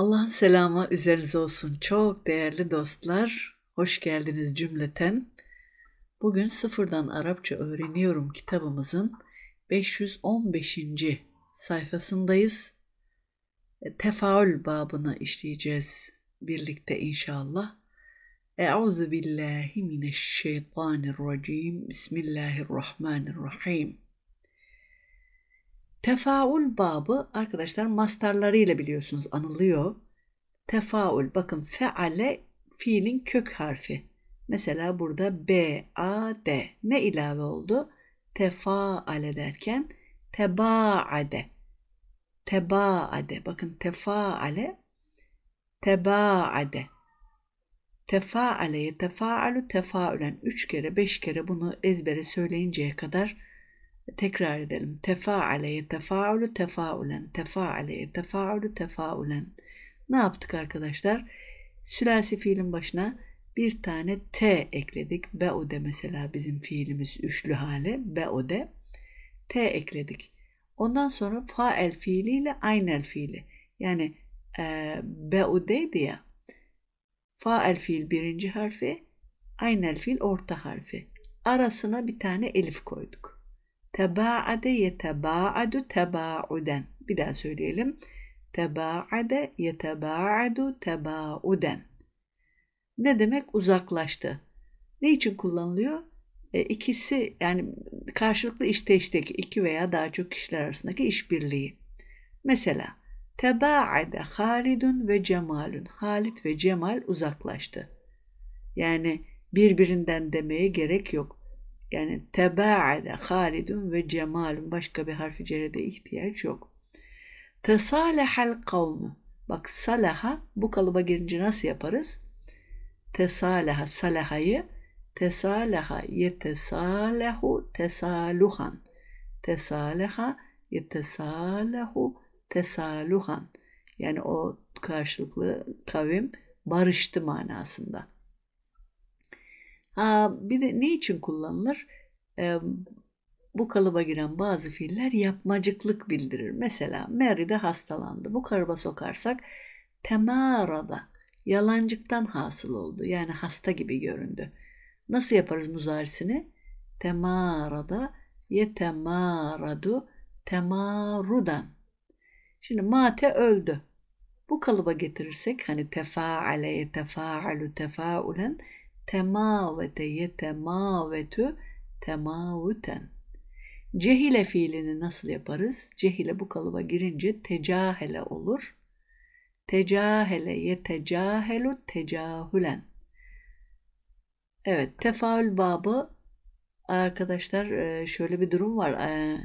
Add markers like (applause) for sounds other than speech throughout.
Allah'ın selamı üzerinize olsun. Çok değerli dostlar, hoş geldiniz cümleten. Bugün Sıfırdan Arapça Öğreniyorum kitabımızın 515. sayfasındayız. E, Tefaül babını işleyeceğiz birlikte inşallah. Euzu billahi mineşşeytanirracim. Bismillahirrahmanirrahim. Tefaül babı arkadaşlar mastarlarıyla biliyorsunuz anılıyor. Tefaül bakın feale fiilin kök harfi. Mesela burada B, A, D. Ne ilave oldu? Tefaale derken tebaade. Tebaade. Bakın tefaale tebaade. Tefaale, tefaalu, tefaülen. Üç kere, beş kere bunu ezbere söyleyinceye kadar tekrar edelim. Tefaale, tefaulu, tefaulen. Tefaale, tefaulu, tefaulen. Ne yaptık arkadaşlar? Sülasi fiilin başına bir tane T ekledik. Be'ude mesela bizim fiilimiz üçlü hali. Be'ude. T ekledik. Ondan sonra fael fiiliyle aynel fiili. Yani e, be'udeydi ya. Fael fiil birinci harfi, aynel fiil orta harfi. Arasına bir tane elif koyduk. Tebaade yetebaadu tebauden. Bir daha söyleyelim. Tebaade yetebaadu tebauden. Ne demek? Uzaklaştı. Ne için kullanılıyor? E, ikisi yani karşılıklı işteşteki iki veya daha çok kişiler arasındaki işbirliği. Mesela tebaade Halidun ve Cemalun. Halit ve Cemal uzaklaştı. Yani birbirinden demeye gerek yok. Yani tebaade Halidun ve Cemalun başka bir harfi cerede ihtiyaç yok. Tesalehal kavmu. Bak salaha bu kalıba girince nasıl yaparız? Tesalaha salahayı tesalaha yetesalehu tesaluhan. Tesalaha yetesalehu tesaluhan. Yani o karşılıklı kavim barıştı manasında. Ha, bir de ne için kullanılır? Ee, bu kalıba giren bazı fiiller yapmacıklık bildirir. Mesela Mary de hastalandı. Bu kalıba sokarsak temarada yalancıktan hasıl oldu. Yani hasta gibi göründü. Nasıl yaparız muzarisini? Temarada yetemaradu temarudan. Şimdi mate öldü. Bu kalıba getirirsek hani tefaale yetefaalu tefaulen temavete yetemavetu temavuten. Cehile fiilini nasıl yaparız? Cehile bu kalıba girince tecahele olur. Tecahele yetecahelu tecahülen. Evet, tefaül babı arkadaşlar e, şöyle bir durum var. E,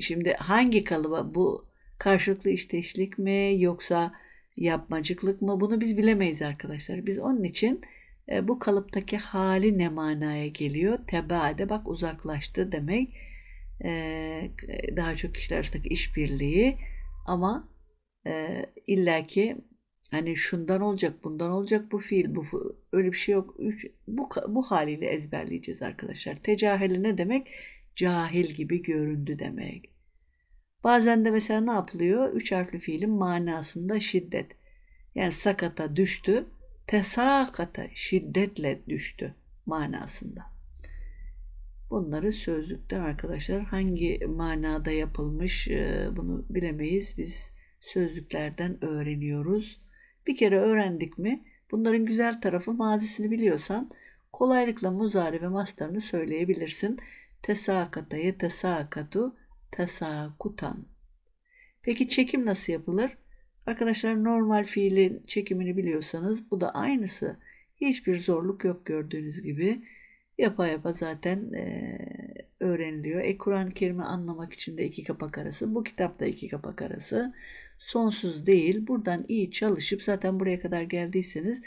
Şimdi hangi kalıba bu karşılıklı işteşlik mi yoksa yapmacıklık mı bunu biz bilemeyiz arkadaşlar. Biz onun için e, bu kalıptaki hali ne manaya geliyor? Tebaade bak uzaklaştı demek. Daha çok kişiler arasındaki işbirliği ama e, illaki hani şundan olacak, bundan olacak bu fiil, bu öyle bir şey yok. Üç, bu bu haliyle ezberleyeceğiz arkadaşlar. Tecaheli ne demek? Cahil gibi göründü demek. Bazen de mesela ne yapılıyor? Üç harfli fiilin manasında şiddet. Yani sakata düştü, tesakata şiddetle düştü manasında. Bunları sözlükten arkadaşlar hangi manada yapılmış bunu bilemeyiz. Biz sözlüklerden öğreniyoruz. Bir kere öğrendik mi bunların güzel tarafı mazisini biliyorsan kolaylıkla muzari ve mastarını söyleyebilirsin. Tesakata yetesakatu tesakutan. Peki çekim nasıl yapılır? Arkadaşlar normal fiilin çekimini biliyorsanız bu da aynısı. Hiçbir zorluk yok gördüğünüz gibi. Yapa yapa zaten e, öğreniliyor. E Kur'an-ı Kerim'i anlamak için de iki kapak arası. Bu kitapta iki kapak arası sonsuz değil. Buradan iyi çalışıp zaten buraya kadar geldiyseniz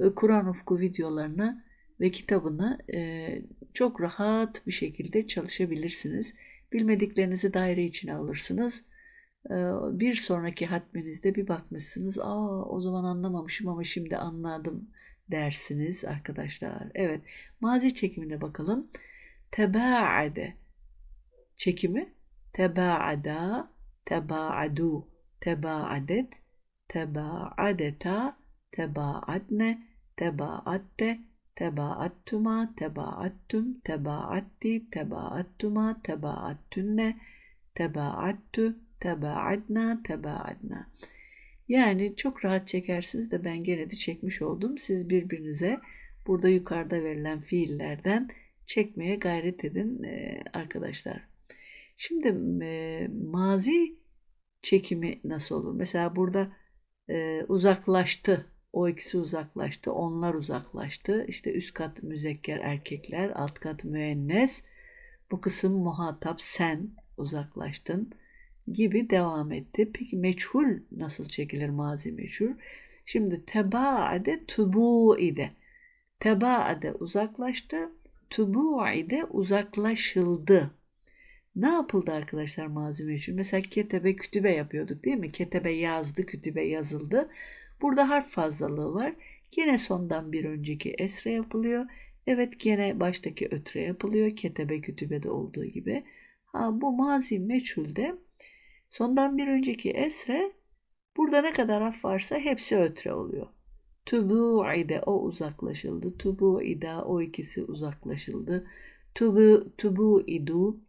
e, Kur'an ufku videolarını ve kitabını e, çok rahat bir şekilde çalışabilirsiniz. Bilmediklerinizi daire içine alırsınız. E, bir sonraki hatmenizde bir bakmışsınız. Aa o zaman anlamamışım ama şimdi anladım dersiniz arkadaşlar. Evet. Mazi çekimine bakalım. Tebaade çekimi tebaada tebaadu tebaadet tebaadeta tebaadne tebaatte tebaattuma tebaattum tebaatti tebaattuma tebaattunne tebaattu tebaadna tebaadna yani çok rahat çekersiniz de ben gene de çekmiş oldum. Siz birbirinize burada yukarıda verilen fiillerden çekmeye gayret edin e, arkadaşlar. Şimdi e, mazi çekimi nasıl olur? Mesela burada e, uzaklaştı. O ikisi uzaklaştı. Onlar uzaklaştı. İşte üst kat müzekker erkekler, alt kat müennes. Bu kısım muhatap sen uzaklaştın gibi devam etti. Peki meçhul nasıl çekilir mazi meçhul? Şimdi tebaade tubu ide. Tebaade uzaklaştı. Tubu ide uzaklaşıldı. Ne yapıldı arkadaşlar mazi meçhul? Mesela ketebe kütübe yapıyorduk değil mi? Ketebe yazdı, kütübe yazıldı. Burada harf fazlalığı var. Gene sondan bir önceki esre yapılıyor. Evet gene baştaki ötre yapılıyor. Ketebe kütübede olduğu gibi. Ha, bu mazi meçhulde sondan bir önceki esre burada ne kadar harf varsa hepsi ötre oluyor. Tubu'ide o uzaklaşıldı. Tubu'ida o ikisi uzaklaşıldı. Tubu, tubu'idu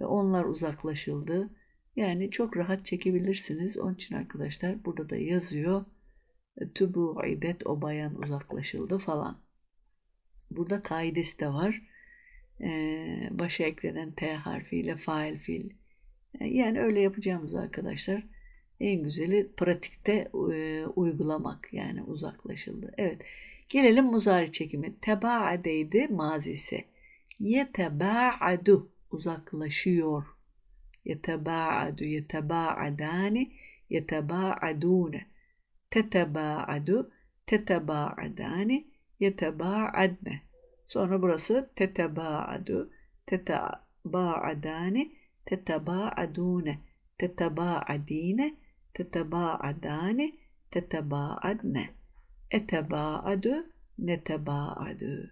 onlar uzaklaşıldı. Yani çok rahat çekebilirsiniz. Onun için arkadaşlar burada da yazıyor. Tubu'idet o bayan uzaklaşıldı falan. Burada kaidesi de var. Ee, başa eklenen T harfiyle fail fiil. Yani öyle yapacağımız arkadaşlar en güzeli pratikte e, uygulamak yani uzaklaşıldı. Evet gelelim muzari çekimi. Tebaadeydi mazisi. Yetebaadu uzaklaşıyor. Yetebaadu yetebaadani yetebaadune. Tetebaadu tetebaadani yetebaadne. Sonra burası tetebaadu tetebaadani tetebaadune tetebaadine tetebaadani tetebaadne etebaadu netebaadu.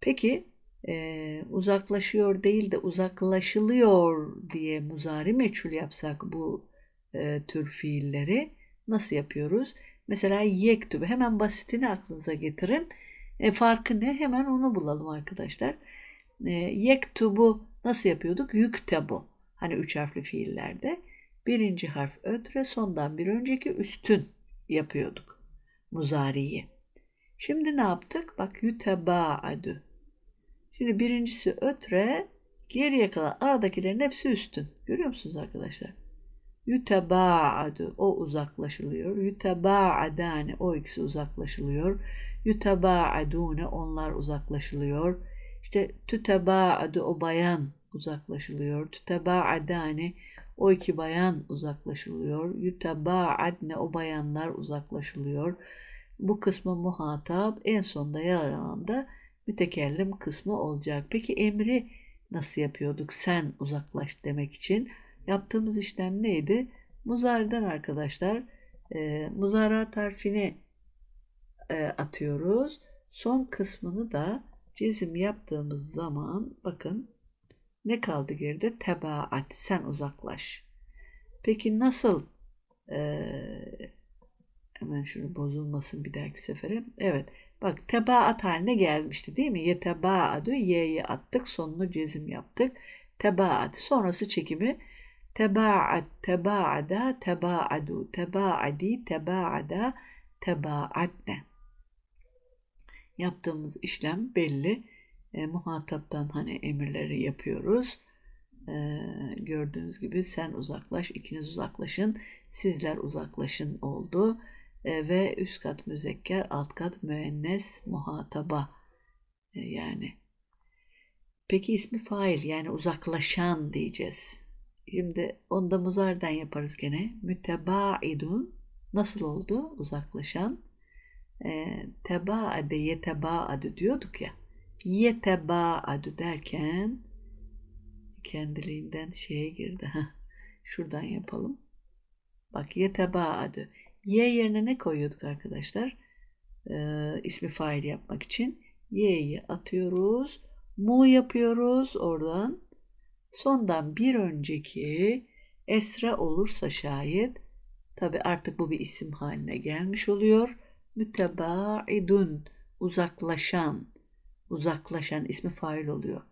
Peki e, uzaklaşıyor değil de uzaklaşılıyor diye muzari meçhul yapsak bu e, tür fiilleri nasıl yapıyoruz? Mesela yektübe hemen basitini aklınıza getirin. E, farkı ne? Hemen onu bulalım arkadaşlar. E, yektubu nasıl yapıyorduk? Yüktebu. Hani üç harfli fiillerde. Birinci harf ötre sondan bir önceki üstün yapıyorduk. Muzariyi. Şimdi ne yaptık? Bak yütebaadü. Şimdi birincisi ötre, geriye kalan aradakilerin hepsi üstün. Görüyor musunuz arkadaşlar? Yütebaadü o uzaklaşılıyor. Yütebaadane o ikisi uzaklaşılıyor. Yütebaadune onlar uzaklaşılıyor. İşte tütebaadü o bayan uzaklaşılıyor. Tütebaadane o iki bayan uzaklaşılıyor. Yütebaadne o bayanlar uzaklaşılıyor. Bu kısmı muhatap en sonda yer alan da mütekellim kısmı olacak. Peki emri nasıl yapıyorduk? Sen uzaklaş demek için. Yaptığımız işlem neydi? Muzariden arkadaşlar e, muzara tarifini e, atıyoruz. Son kısmını da cezim yaptığımız zaman bakın ne kaldı geride? Tebaat. Sen uzaklaş. Peki nasıl e, hemen şunu bozulmasın bir dahaki sefere. Evet. Bak tebaat haline gelmişti değil mi? Yetebaadu y'yi attık. Sonunu cezim yaptık. Tebaat. Sonrası çekimi tebaat, tebaada, tebaadu, tebaadi, tebaada, tebaatne. Yaptığımız işlem belli. E, muhataptan hani emirleri yapıyoruz. E, gördüğünüz gibi sen uzaklaş, ikiniz uzaklaşın, sizler uzaklaşın oldu. E, ve üst kat müzekker, alt kat müennes muhataba e, yani. Peki ismi fail yani uzaklaşan diyeceğiz. Şimdi onu da muzardan yaparız gene. Mütebaidun nasıl oldu? Uzaklaşan. E, tebaade yetebaadu diyorduk ya. Yetebaadu derken kendiliğinden şeye girdi. Şuradan yapalım. Bak yetebaadu. Y yerine ne koyuyorduk arkadaşlar? e, ismi fail yapmak için y'yi atıyoruz. Mu yapıyoruz oradan. Sondan bir önceki esre olursa şayet tabi artık bu bir isim haline gelmiş oluyor. Mütebaidun uzaklaşan uzaklaşan ismi fail oluyor.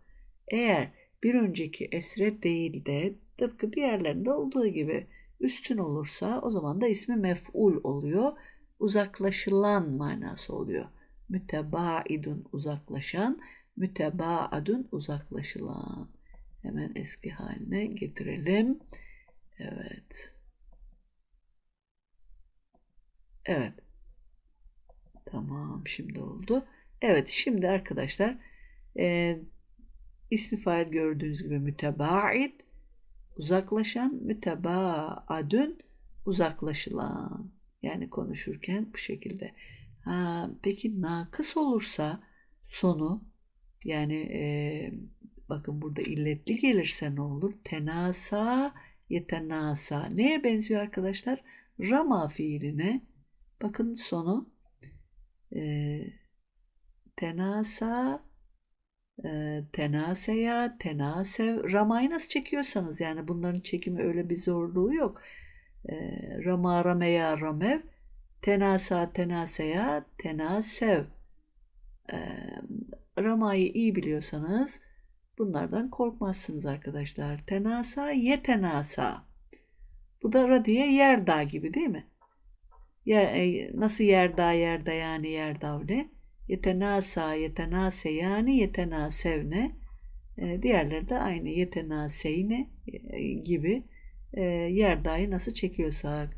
Eğer bir önceki esre değil de tıpkı diğerlerinde olduğu gibi üstün olursa o zaman da ismi mef'ul oluyor. Uzaklaşılan manası oluyor. Mütebaidun uzaklaşan, mütebaadun uzaklaşılan. Hemen eski haline getirelim. Evet. Evet. Tamam şimdi oldu. Evet şimdi arkadaşlar e, ismi fail gördüğünüz gibi mütebaid uzaklaşan mütebaadün uzaklaşılan yani konuşurken bu şekilde. Ha, peki nakıs olursa sonu yani e, bakın burada illetli gelirse ne olur? Tenasa yetenasa. Neye benziyor arkadaşlar? Rama fiiline. Bakın sonu e, tenasa e, tenaseya, tenasev. Rama'yı nasıl çekiyorsanız yani bunların çekimi öyle bir zorluğu yok. E, rama, rameya, ramev. Tenasa, tenaseya, tenasev. E, Rama'yı iyi biliyorsanız bunlardan korkmazsınız arkadaşlar. Tenasa, yetenasa. Bu da radiye yerda gibi değil mi? Ya, e, nasıl yerda yerda yani yerdavne? Yetenasa yetenase yani yetenasevne. E, diğerleri de aynı yetenaseyne e, gibi e, yerdayı nasıl çekiyorsak.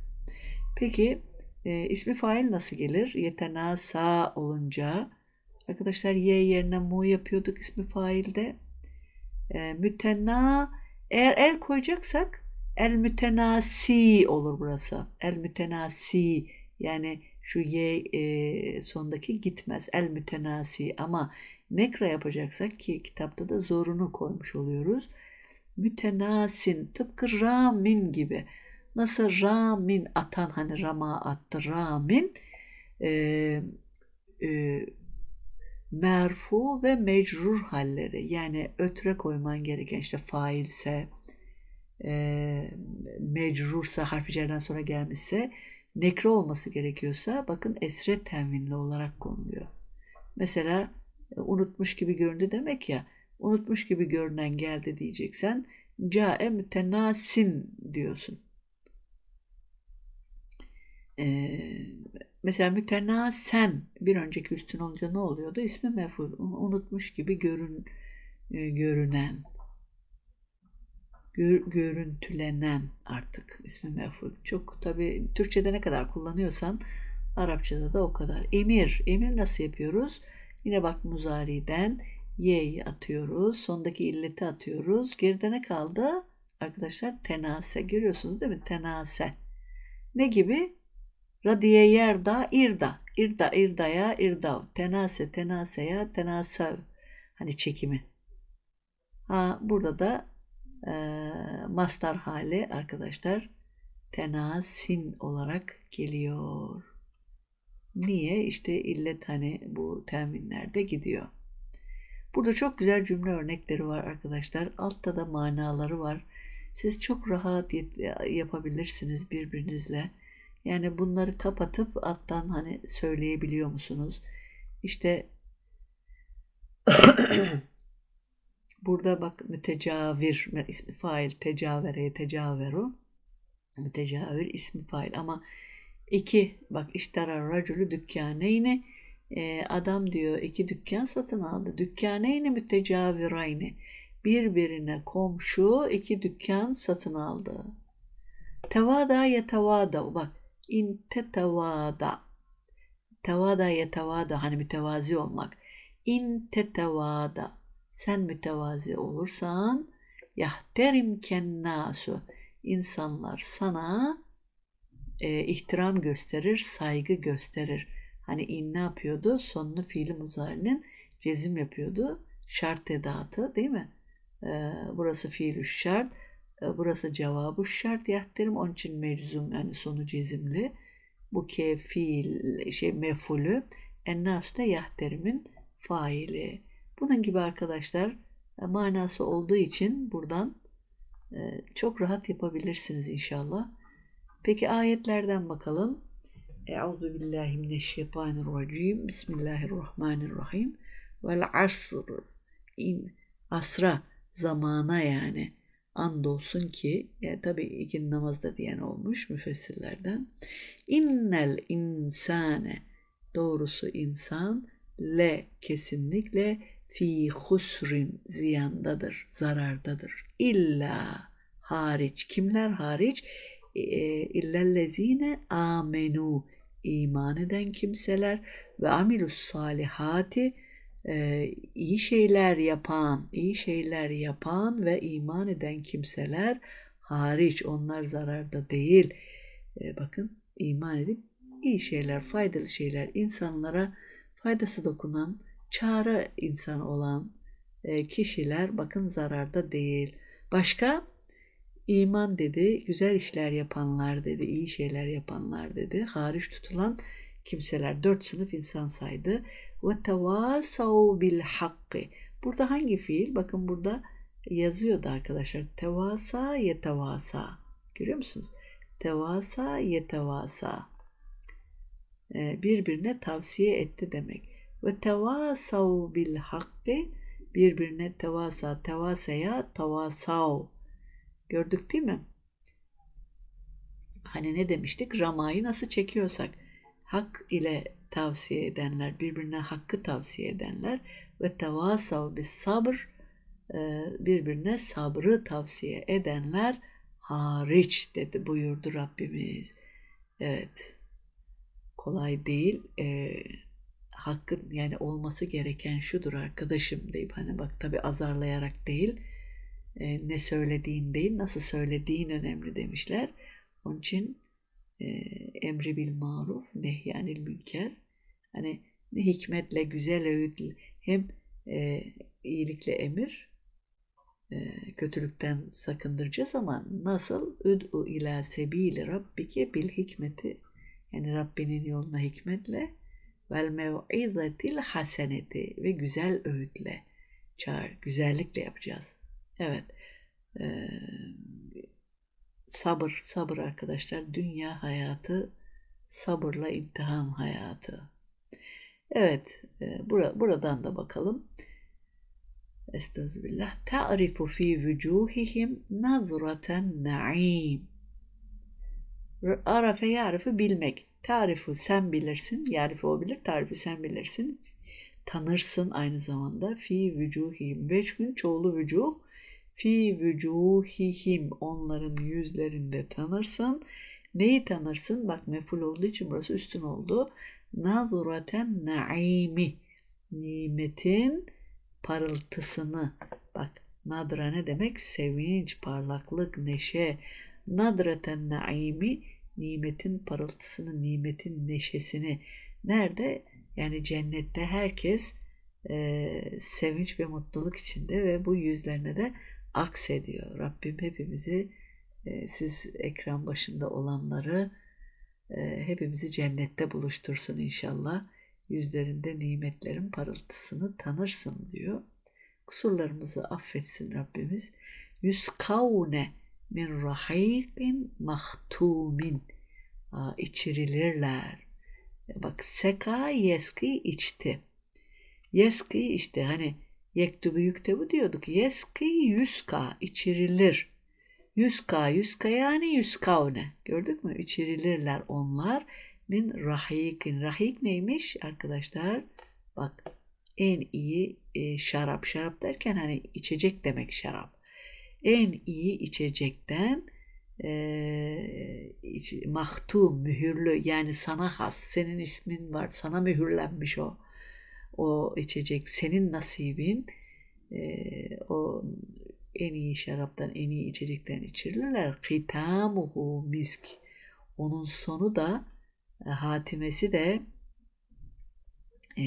Peki e, ismi fail nasıl gelir? Yetenasa olunca arkadaşlar y yerine mu yapıyorduk ismi failde. E, mütena eğer el koyacaksak el mütenasi olur burası. El mütenasi yani şu y e, sondaki gitmez. El mütenasi ama nekra yapacaksak ki kitapta da zorunu koymuş oluyoruz. Mütenasin tıpkı ramin gibi. Nasıl ramin atan hani rama attı ramin e, e, merfu ve mecrur halleri yani ötre koyman gereken işte failse e, mecrursa harfi cerden sonra gelmişse nekre olması gerekiyorsa bakın esre tenvinli olarak konuluyor. Mesela unutmuş gibi göründü demek ya unutmuş gibi görünen geldi diyeceksen cae mütenasin diyorsun. Ee, mesela mütenasen bir önceki üstün olunca ne oluyordu? İsmi meful. Unutmuş gibi görün, e, görünen gör, görüntülenen artık ismi meful. Çok tabi Türkçe'de ne kadar kullanıyorsan Arapçada da o kadar. Emir. Emir nasıl yapıyoruz? Yine bak muzari'den y'yi atıyoruz. Sondaki illeti atıyoruz. Geride ne kaldı? Arkadaşlar tenase. Görüyorsunuz değil mi? Tenase. Ne gibi? Radiye yerda irda. İrda irdaya irdav. Tenase tenaseye tenasev. Hani çekimi. Ha burada da e, mastar hali arkadaşlar tenasin olarak geliyor. Niye? İşte illet hani bu teminlerde gidiyor. Burada çok güzel cümle örnekleri var arkadaşlar. Altta da manaları var. Siz çok rahat yapabilirsiniz birbirinizle. Yani bunları kapatıp alttan hani söyleyebiliyor musunuz? İşte (coughs) Burada bak mütecavir ismi fail tecavere tecaveru mütecavir ismi fail ama iki bak iştara racülü dükkaneyni e, adam diyor iki dükkan satın aldı. Dükkaneyni mütecavirayni birbirine komşu iki dükkan satın aldı. Tevada yetevada bak in tetevada tevada yetevada hani mütevazi olmak in tetevada sen mütevazi olursan yahterim kennasu insanlar sana e, ihtiram gösterir, saygı gösterir. Hani in ne yapıyordu? Sonunu fiili muzarinin cezim yapıyordu. Şart edatı değil mi? E, burası fiil şart. E, burası cevabı şart yahterim. Onun için meczum yani sonu cezimli. Bu ke fiil şey mefulü. Ennas da yahterimin faili. Bunun gibi arkadaşlar e, manası olduğu için buradan e, çok rahat yapabilirsiniz inşallah. Peki ayetlerden bakalım. Euzu billahi mineşşeytanirracim. Bismillahirrahmanirrahim. Vel asr. İn, asra zamana yani andolsun ki yani tabi iki namazda diyen olmuş müfessirlerden. İnnel insane doğrusu insan le kesinlikle fi husrin ziyandadır, zarardadır. İlla hariç. Kimler hariç? E, illellezine amenu iman eden kimseler ve amilus salihati e, iyi şeyler yapan, iyi şeyler yapan ve iman eden kimseler hariç onlar zararda değil. Bakın iman edip iyi şeyler, faydalı şeyler, insanlara faydası dokunan, çağrı insan olan kişiler bakın zararda değil. Başka iman dedi, güzel işler yapanlar dedi, iyi şeyler yapanlar dedi. Hariç tutulan kimseler dört sınıf insan saydı. Ve tevasav bil hakkı. Burada hangi fiil? Bakın burada yazıyordu arkadaşlar. Tevasa yetevasa. Görüyor musunuz? Tevasa yetevasa. Ee, birbirine tavsiye etti demek. Ve tevasav bil hakkı birbirine tevasa tevasaya tevasav. Gördük değil mi? Hani ne demiştik? Ramayı nasıl çekiyorsak hak ile tavsiye edenler, birbirine hakkı tavsiye edenler ve tevasav bis sabır birbirine sabrı tavsiye edenler hariç dedi buyurdu Rabbimiz. Evet kolay değil. E, hakkın yani olması gereken şudur arkadaşım deyip hani bak tabi azarlayarak değil e, ne söylediğin değil nasıl söylediğin önemli demişler. Onun için e, emri bil maruf nehyanil münker hani ne hikmetle güzel öğüt hem e, iyilikle emir e, kötülükten sakındıracağız ama nasıl üd'u ila sebili rabbike bil hikmeti yani Rabbinin yoluna hikmetle vel mev'izatil haseneti ve güzel öğütle çağır, güzellikle yapacağız. Evet. Ee, sabır, sabır arkadaşlar. Dünya hayatı sabırla imtihan hayatı. Evet, e, bura, buradan da bakalım. Estağfirullah. Ta'rifu fi vücuhihim nazraten na'im. Arafe yarifi bilmek. Tarifu sen bilirsin. Yarifi o bilir. Tarifi sen bilirsin. Tanırsın aynı zamanda. Fi vücuhihim. Veçhün çoğulu vücuh. Fi vücuhihim. Onların yüzlerinde tanırsın. Neyi tanırsın? Bak meful olduğu için burası üstün oldu. Nazuraten naimi. Nimetin parıltısını. Bak nadra ne demek? Sevinç, parlaklık, neşe. Nadraten naimi nimetin parıltısını, nimetin neşesini nerede? Yani cennette herkes e, sevinç ve mutluluk içinde ve bu yüzlerine de aksediyor. Rabbim hepimizi e, siz ekran başında olanları e, hepimizi cennette buluştursun inşallah. Yüzlerinde nimetlerin parıltısını tanırsın diyor. Kusurlarımızı affetsin Rabbimiz. Yüskavne min rahikin mahtumin içirilirler. Bak seka yeski içti. Yeski işte hani yektubu yüktebu diyorduk. Yeski yüzka içirilir. Yüzka yüzka yani yüzkavne. Gördük mü? İçirilirler onlar. Min rahikin. Rahik neymiş arkadaşlar? Bak en iyi e, şarap. Şarap derken hani içecek demek şarap en iyi içecekten e, mahtum, mühürlü yani sana has, senin ismin var, sana mühürlenmiş o o içecek, senin nasibin e, o en iyi şaraptan, en iyi içecekten içirirler. Hitamuhu misk. Onun sonu da e, hatimesi de e,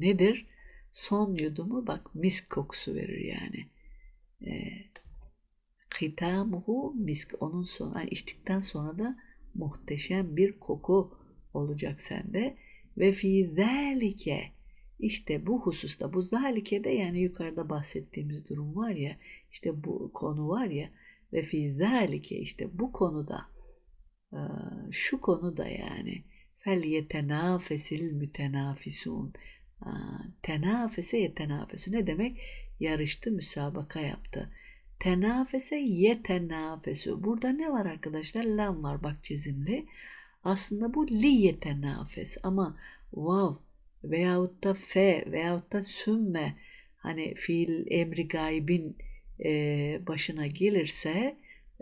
nedir? Son yudumu bak misk kokusu verir yani. E, hitamuhu misk onun sonra yani içtikten sonra da muhteşem bir koku olacak sende. Ve fi zalike işte bu hususta bu zalikede yani yukarıda bahsettiğimiz durum var ya işte bu konu var ya ve fi zalike işte bu konuda e, şu konuda yani fel yetenafesil mütenafisun tenafese yetenafesu ne demek? Yarıştı, müsabaka yaptı. Tenafese yetenafesu. Burada ne var arkadaşlar? Lam var bak çizimli. Aslında bu li yetenafes ama vav veyahut da fe veyahut da sümme hani fiil emri gaybin e, başına gelirse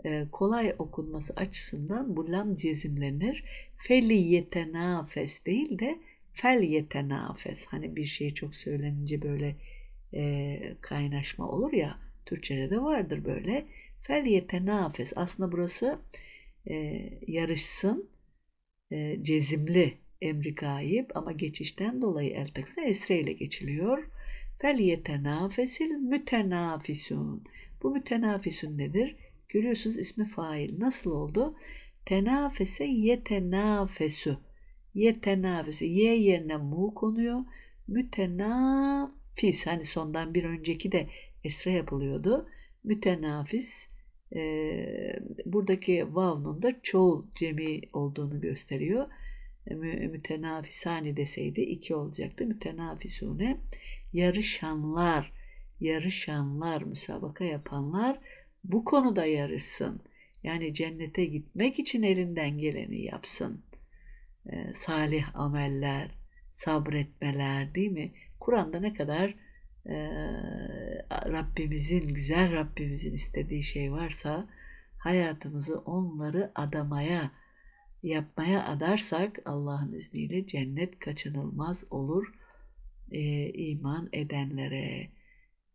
e, kolay okunması açısından bu lam cezimlenir. Feli yetenafes değil de fel yetenafes. Hani bir şey çok söylenince böyle e, kaynaşma olur ya. Türkçede de vardır böyle. Fel yetenafes. Aslında burası e, yarışsın e, cezimli emri gayip ama geçişten dolayı el taksa esre ile geçiliyor. Fel yetenafesil mütenafisun. Bu mütenafisun nedir? Görüyorsunuz ismi fail. Nasıl oldu? Tenafese yetenafesu. Yetenafesu. Ye yerine mu konuyor. Mütenafis. Hani sondan bir önceki de esre yapılıyordu. Mütenafis. E, buradaki vavnun da çoğul cemi olduğunu gösteriyor. Mü, mütenafisani deseydi iki olacaktı. Mütenafisune yarışanlar, yarışanlar, müsabaka yapanlar bu konuda yarışsın. Yani cennete gitmek için elinden geleni yapsın. Ee, salih ameller, sabretmeler değil mi? Kur'an'da ne kadar e, Rabbimizin, güzel Rabbimizin istediği şey varsa hayatımızı onları adamaya, yapmaya adarsak Allah'ın izniyle cennet kaçınılmaz olur e, iman edenlere.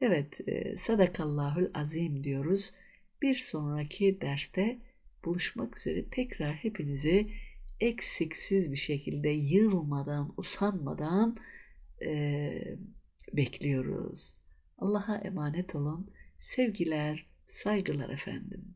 Evet, e, sadakallahül azim diyoruz. Bir sonraki derste buluşmak üzere tekrar hepinizi eksiksiz bir şekilde yılmadan, usanmadan e, bekliyoruz. Allah'a emanet olun. Sevgiler, saygılar efendim.